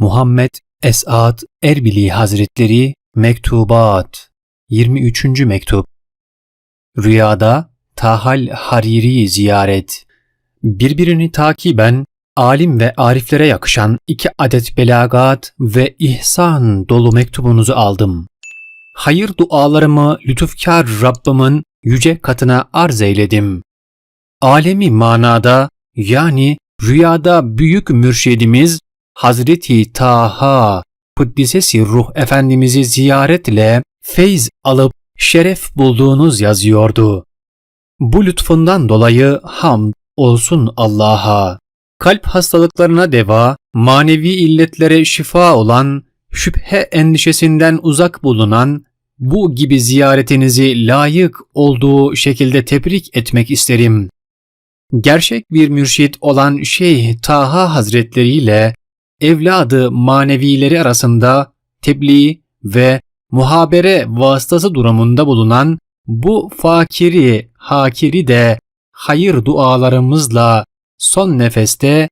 Muhammed Esat Erbili Hazretleri Mektubat 23. Mektup Rüyada Tahal Hariri ziyaret Birbirini takiben alim ve ariflere yakışan iki adet belagat ve ihsan dolu mektubunuzu aldım. Hayır dualarımı lütufkar Rabbimin yüce katına arz eyledim. Alemi manada yani rüyada büyük mürşidimiz Hazreti Taha Kuddisesi Ruh Efendimiz'i ziyaretle feyz alıp şeref bulduğunuz yazıyordu. Bu lütfundan dolayı hamd olsun Allah'a. Kalp hastalıklarına deva, manevi illetlere şifa olan, şüphe endişesinden uzak bulunan, bu gibi ziyaretinizi layık olduğu şekilde tebrik etmek isterim. Gerçek bir mürşit olan Şeyh Taha Hazretleri ile evladı manevileri arasında tebliğ ve muhabere vasıtası durumunda bulunan bu fakiri hakiri de hayır dualarımızla son nefeste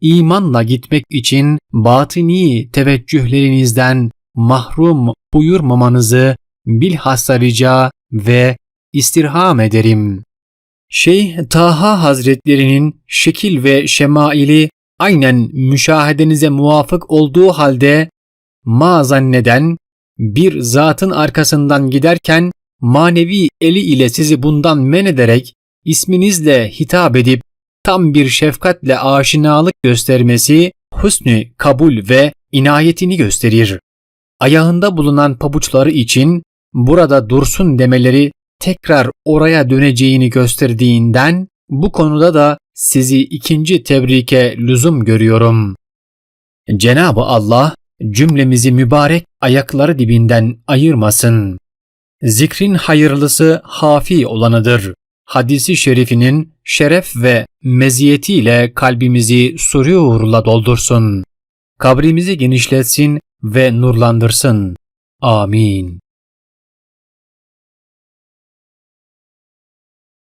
imanla gitmek için batini teveccühlerinizden mahrum buyurmamanızı bilhassa rica ve istirham ederim. Şeyh Taha Hazretlerinin şekil ve şemaili aynen müşahedenize muvafık olduğu halde ma zanneden bir zatın arkasından giderken manevi eli ile sizi bundan men ederek isminizle hitap edip tam bir şefkatle aşinalık göstermesi husnü kabul ve inayetini gösterir. Ayağında bulunan pabuçları için burada dursun demeleri tekrar oraya döneceğini gösterdiğinden bu konuda da sizi ikinci tebrike lüzum görüyorum. Cenab-ı Allah cümlemizi mübarek ayakları dibinden ayırmasın. Zikrin hayırlısı hafi olanıdır. Hadisi şerifinin şeref ve meziyetiyle kalbimizi sururla doldursun. Kabrimizi genişletsin ve nurlandırsın. Amin.